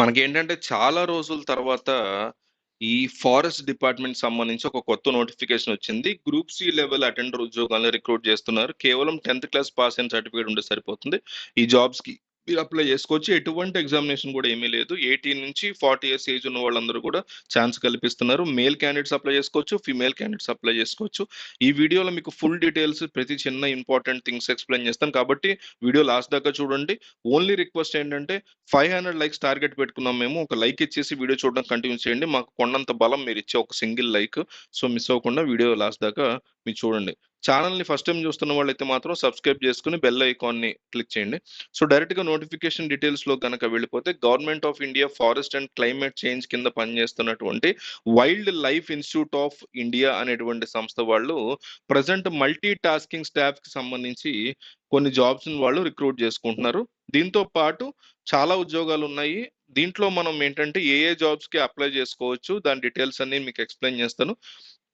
మనకేంటంటే చాలా రోజుల తర్వాత ఈ ఫారెస్ట్ డిపార్ట్‌మెంట్ సంబంధించి ఒక కొత్త నోటిఫికేషన్ వచ్చింది. గ్రూప్ సి లెవెల్ అటెండర్ ఉద్యోగాలను రిక్రూట్ చేస్తున్నారు. కేవలం 10థ్ క్లాస్ పాస్ అయిన సర్టిఫికేట్ ఉంటే సరిపోతుంది. ఈ జాబ్స్‌కి మీరు అప్లై చేసుకోవచ్చు. ఎటువంటి ఎగ్జామినేషన్ కూడా ఏమీ లేదు. 18-40 ఇయర్స్ ఏజ్ ఉన్న వాళ్ళందరూ కూడా ఛాన్స్ కల్పిస్తున్నారు. మేల్ క్యాండిడేట్స్ అప్లై చేసుకోవచ్చు. ఫీమేల్ క్యాండిడేట్స్ అప్లై చేసుకోవచ్చు. ఈ వీడియోలో మీకు ఫుల్ డీటెయిల్స్ ప్రతి చిన్న ఇంపార్టెంట్ థింగ్స్ ఎక్స్‌ప్లెయిన్ చేస్తాను. కాబట్టి వీడియో లాస్ట్ దాకా చూడండి. ఓన్లీ రిక్వెస్ట్ ఏంటంటే 500 లైక్స్ టార్గెట్ పెట్టుకున్నాం మేము. ఒక లైక్ ఇచ్చేసి వీడియో చూడడం కంటిన్యూ చేయండి. మాకు కొండంత బలం మీరిచ్చే ఒక సింగిల్ లైక్. సో, మిస్ అవ్వకుండా వీడియో లాస్ట్ దాకా మీరు చూడండి. ఛానల్ని ఫస్ట్ టైం చూస్తున్న వాళ్ళైతే మాత్రం సబ్స్క్రైబ్ చేసుకొని బెల్ ఐకాన్‌ని క్లిక్ చేయండి. సో, డైరెక్ట్‌గా నోటిఫికేషన్ డీటెయిల్స్‌లో గనక వెళ్ళిపోతే government of India forest and climate change కింద పనిచేస్తున్నటువంటి wildlife institute of India అనేటువంటి సంస్థ వాళ్ళు ప్రజెంట్ మల్టీ టాస్కింగ్ స్టాఫ్‌కి సంబంధించి కొన్ని జాబ్స్‌ని వాళ్ళు రిక్రూట్ చేసుకుంటున్నారు. దీంతో పాటు చాలా ఉద్యోగాలు ఉన్నాయి దీంట్లో మనం ఏంటంటే ఏ ఏ జాబ్స్‌కి అప్లై చేసుకోవచ్చు. దాని డీటెయిల్స్ అన్ని మీకు ఎక్స్‌ప్లెయిన్ చేస్తాను.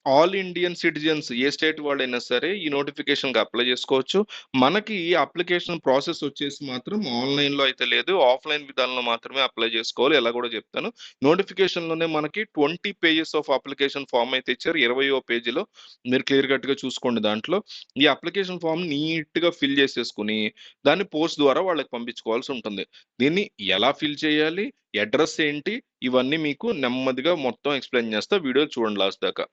ఆల్ ఇండియన్ సిటిజన్స్ ఏ స్టేట్ వాళ్ళైనా సరే ఈ నోటిఫికేషన్‌కి అప్లై చేసుకోవచ్చు. మనకి ఈ అప్లికేషన్ ప్రాసెస్ వచ్చేసి మాత్రం ఆన్‌లైన్‌లో అయితే లేదు. ఆఫ్‌లైన్ విధానంలో మాత్రమే అప్లై చేసుకోవాలి. ఎలా కూడా చెప్తాను. నోటిఫికేషన్‌లోనే మనకి 20 పేజెస్ ఆఫ్ అప్లికేషన్ ఫామ్ అయితే ఇచ్చారు. 20వ పేజీలో మీరు క్లియర్ కట్‌గా చూసుకోండి దాంట్లో. ఈ అప్లికేషన్ ఫామ్ నీట్‌గా ఫిల్ చేసేసుకుని దాన్ని పోస్ట్ ద్వారా వాళ్ళకి పంపించుకోవాల్సి ఉంటుంది. దీన్ని ఎలా ఫిల్ చేయాలి? అడ్రస్ ఏంటి? ఇవన్నీ మీకు నెమ్మదిగా మొత్తం ఎక్స్‌ప్లెయిన్ చేస్తా. వీడియో చూడండి లాస్ట్ దాకా.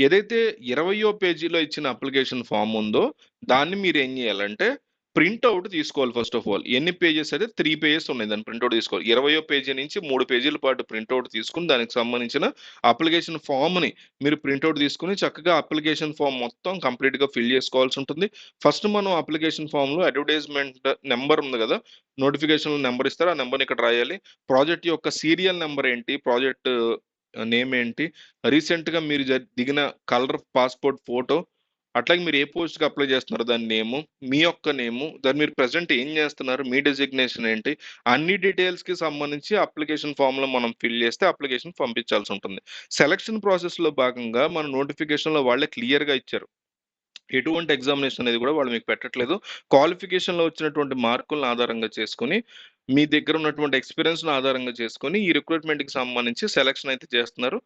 ఏదైతే 20వ పేజీలో ఇచ్చిన అప్లికేషన్ ఫామ్ ఉందో దాన్ని మీరు ఏం చేయాలంటే ప్రింట్ తీసుకోవాలి ఫస్ట్ ఆఫ్ ఆల్. ఎన్ని పేజెస్ అయితే త్రీ పేజెస్ ఉన్నాయి. దాన్ని ప్రింట్అవుట్ తీసుకోవాలి. 20వ పేజీ నుంచి మూడు పేజీల పాటు ప్రింట్అవుట్ తీసుకుని దానికి సంబంధించిన అప్లికేషన్ ఫామ్ని మీరు ప్రింట్అవుట్ తీసుకుని తీసుకొని చక్కగా అప్లికేషన్ ఫార్మ్ మొత్తం కంప్లీట్‌గా ఫిల్ చేసుకోవాల్సి ఉంటుంది. ఫస్ట్ మనం అప్లికేషన్ ఫామ్లో అడ్వర్టైజ్‌మెంట్ నెంబర్ ఉంది కదా! నోటిఫికేషన్ నెంబర్ ఇస్తారు. ఆ నెంబర్ని ఇక్కడ రాయాలి. ప్రాజెక్ట్ యొక్క సీరియల్ నెంబర్ ఏంటి? ప్రాజెక్ట్ నేమ్ ఏంటి? రీసెంట్‌గా మీరు దిగిన కలర్ పాస్‌పోర్ట్ ఫోటో అట్లాగే మీరు ఏ పోస్ట్‌కి అప్లై చేస్తున్నారు దాని నేము, మీ యొక్క నేము, దాన్ని మీరు ప్రజెంట్ ఏం చేస్తున్నారు? మీ డెసిగ్నేషన్ ఏంటి? అన్ని డీటెయిల్స్‌కి సంబంధించి అప్లికేషన్ ఫామ్లో మనం ఫిల్ చేస్తే అప్లికేషన్ పంపించాల్సి ఉంటుంది. సెలక్షన్ ప్రాసెస్‌లో భాగంగా మన నోటిఫికేషన్‌లో వాళ్ళే క్లియర్‌గా ఇచ్చారు. ఎటువంటి ఎగ్జామినేషన్ అనేది కూడా వాళ్ళు మీకు పెట్టట్లేదు. క్వాలిఫికేషన్‌లో వచ్చినటువంటి మార్కులను ఆధారంగా చేసుకుని మీ దగ్గర ఉన్నటువంటి ఎక్స్పీరియన్స్ను ఆధారంగా చేసుకొని ఈ రిక్రూట్‌మెంట్‌కి సంబంధించి సెలక్షన్ అయితే చేస్తున్నారు.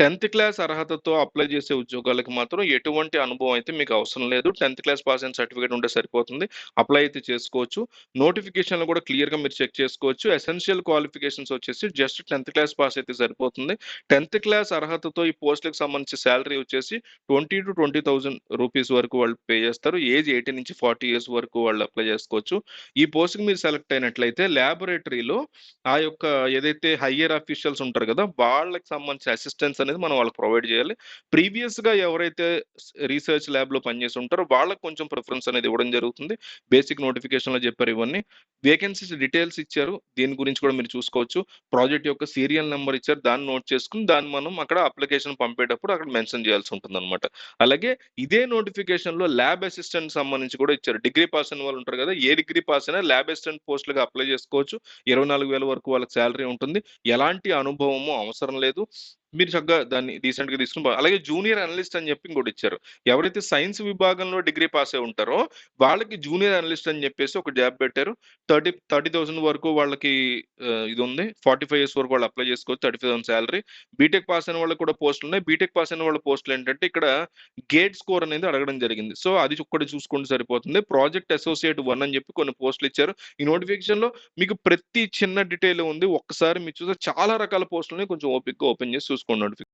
10థ్ క్లాస్ అర్హతతో అప్లై చేసే ఉద్యోగాలకి మాత్రం ఎటువంటి అనుభవం అయితే మీకు అవసరం లేదు. 10థ్ క్లాస్ పాస్ అయిన సర్టిఫికేట్ ఉంటే సరిపోతుంది. అప్లై అయితే చేసుకోవచ్చు. నోటిఫికేషన్లు కూడా క్లియర్‌గా మీరు చెక్ చేసుకోవచ్చు. ఎసెన్షియల్ క్వాలిఫికేషన్స్ వచ్చేసి జస్ట్ 10థ్ క్లాస్ పాస్ అయితే సరిపోతుంది. 10థ్ క్లాస్ అర్హతతో ఈ పోస్ట్లకు సంబంధించి శాలరీ వచ్చేసి 20,000-20,000 రూపీస్ వరకు వాళ్ళు పే చేస్తారు. ఏజ్ 18-40 ఇయర్స్ వరకు వాళ్ళు అప్లై చేసుకోవచ్చు. ఈ పోస్ట్‌కి మీరు సెలెక్ట్ అయినట్లయితే ల్యాబొరేటరీలో ఆ యొక్క ఏదైతే హయ్యర్ అఫీషియల్స్ ఉంటారు కదా! వాళ్ళకి సంబంధించి అసిస్టెన్స్ అనేది మనం వాళ్ళకి ప్రొవైడ్ చేయాలి. ప్రీవియస్‌గా ఎవరైతే రీసెర్చ్ ల్యాబ్‌లో పనిచేసి ఉంటారో వాళ్ళకి కొంచెం ప్రిఫరెన్స్ అనేది ఇవ్వడం జరుగుతుంది. బేసిక్ నోటిఫికేషన్‌లో చెప్పారు ఇవన్నీ. వేకెన్సీస్ డీటెయిల్స్ ఇచ్చారు. దీని గురించి కూడా మీరు చూసుకోవచ్చు. ప్రాజెక్ట్ యొక్క సీరియల్ నెంబర్ ఇచ్చారు. దాన్ని నోట్ చేసుకొని దాన్ని మనం అక్కడ అప్లికేషన్ పంపేటప్పుడు అక్కడ మెన్షన్ చేయాల్సి ఉంటుంది అనమాట అలాగే ఇదే నోటిఫికేషన్‌లో ల్యాబ్ అసిస్టెంట్ సంబంధించి కూడా ఇచ్చారు. డిగ్రీ పాస్ అయిన వాళ్ళు ఉంటారు కదా! ఏ డిగ్రీ పాస్ అయినా ల్యాబ్ అసిస్టెంట్ పోస్టులుగా అప్లై చేసుకోవచ్చు. 24,000 వరకు వాళ్ళకి శాలరీ ఉంటుంది. ఎలాంటి అనుభవము అవసరం లేదు. మీరు చక్కగా దాన్ని రీసెంట్గా పో అలాగే జూనియర్ అనలిస్ట్ అని చెప్పి ఇంకోటి ఇచ్చారు. ఎవరైతే సైన్స్ విభాగంలో డిగ్రీ పాస్ అయి ఉంటారో వాళ్ళకి జూనియర్ అనలిస్ట్ అని చెప్పేసి ఒక జాబ్ పెట్టారు. 30 30,000 వరకు వాళ్ళకి ఇది ఉంది. 45 ఇయర్స్ వరకు వాళ్ళు అప్లై చేసుకోవచ్చు. Thirty five salary. BTech pass అయిన వాళ్ళకి కూడా పోస్టులు ఉన్నాయి. బీటెక్ పాస్ అయిన వాళ్ళ పోస్టులు ఏంటంటే ఇక్కడ గేట్ స్కోర్ అనేది అడగడం జరిగింది. సో, అది ఒక్కటి చూసుకుంటే సరిపోతుంది. ప్రాజెక్ట్ అసోసియేట్ వన్ అని చెప్పి కొన్ని పోస్టులు ఇచ్చారు. ఈ నోటిఫికేషన్‌లో మీకు ప్రతి చిన్న డీటెయిల్ ఉంది. ఒక్కసారి మీరు చూస్తే చాలా రకాల పోస్టులని కొంచెం ఓపిక్గా ఓపెన్ చేసి చూసుకోండి నోటిఫి